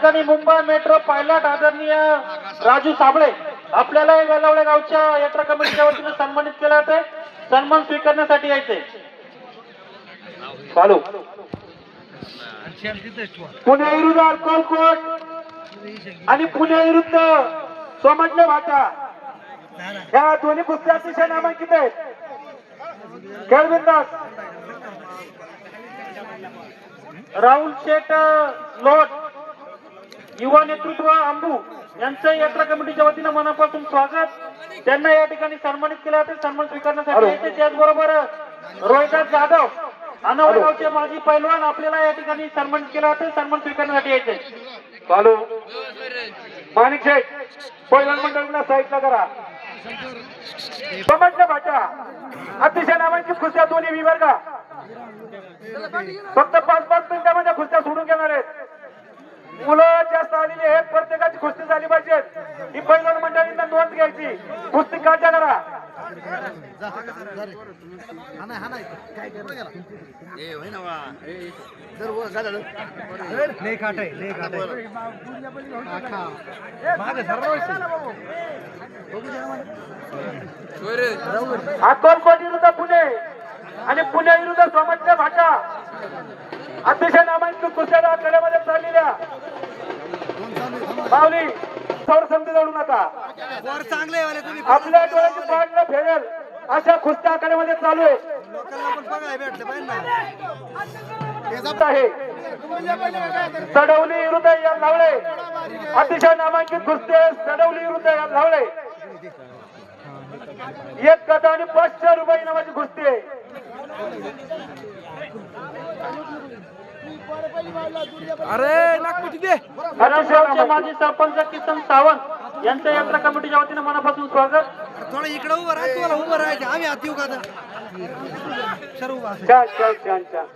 ठिकाणी Mumbai metro pilot आदरणीय राजू साबळे आपल्याला वेलावळे गावच्या यात्रा कमिटीच्या वतीने सन्मानित केलं जाते सन्मान स्वीकारण्यासाठी यायचे चालू. पुणे विरुद्ध अकोलकोट आणि पुणे विरुद्ध सोमटले भाटा. या दोन्ही कुस्त्या अतिशय नामांकित आहेत. खेळबिंदास राहुल शेट लोट युवा नेतृत्व अंबू यांचं यात्रा कमिटीच्या वतीनं मनापासून स्वागत. त्यांना या ठिकाणी सन्मानित केलं जाते. सन्मान स्वीकारण्यासाठी येते त्याचबरोबर रोहिदास जाधव अनवडे गावचे माजी पैलवान आपल्याला या ठिकाणी सन्मानित केलं जाते. सन्मान स्वीकारण्यासाठी यायचे चालू. माणिक शेठ पैलवान मंडळीला साईडला करा. समजलं भाषा अतिशय नामांकित कुस्त्या दोन्ही विभागा. फक्त पाच पाच मिनिटामध्ये कुस्त्या सोडून घेणार आहेत. मंडळींना नोंद घ्यायची. कुस्ती काढल्या करा. लय खाट आहे लय खाट आहे मागे अक्कलकोट विरुद्ध पुणे आणि पुणे विरुद्ध सोमटच्या भाषा. अतिशय नामांकित कुस्त्या आखाड्यामध्ये चाललेल्या. सौर समजा जोडू नका. वर चांगले वाले तुम्ही. आपल्या डोळ्याची पाडणं फेरेल अशा कुस्त्या आखाड्यामध्ये चालू आहे. ना. सडवली विरुद्ध या लावळे अतिशय नामांकित कुस्ती आहे. सडवली विरुद्ध या लावळे एक कथा आणि पाचशे रुपये नावाची कुस्ती आहे. अरे नागपूर तिथे. हरणगावचे माजी सरपंच किसन सावंत यांच्या यात्रा कमिटीच्या वतीने मनापासून स्वागत. थोडं इकडे उभं राहा तुम्हाला उभं राहायचं. आम्ही आत येऊ का आता. सर उभा. छान छान छान छान.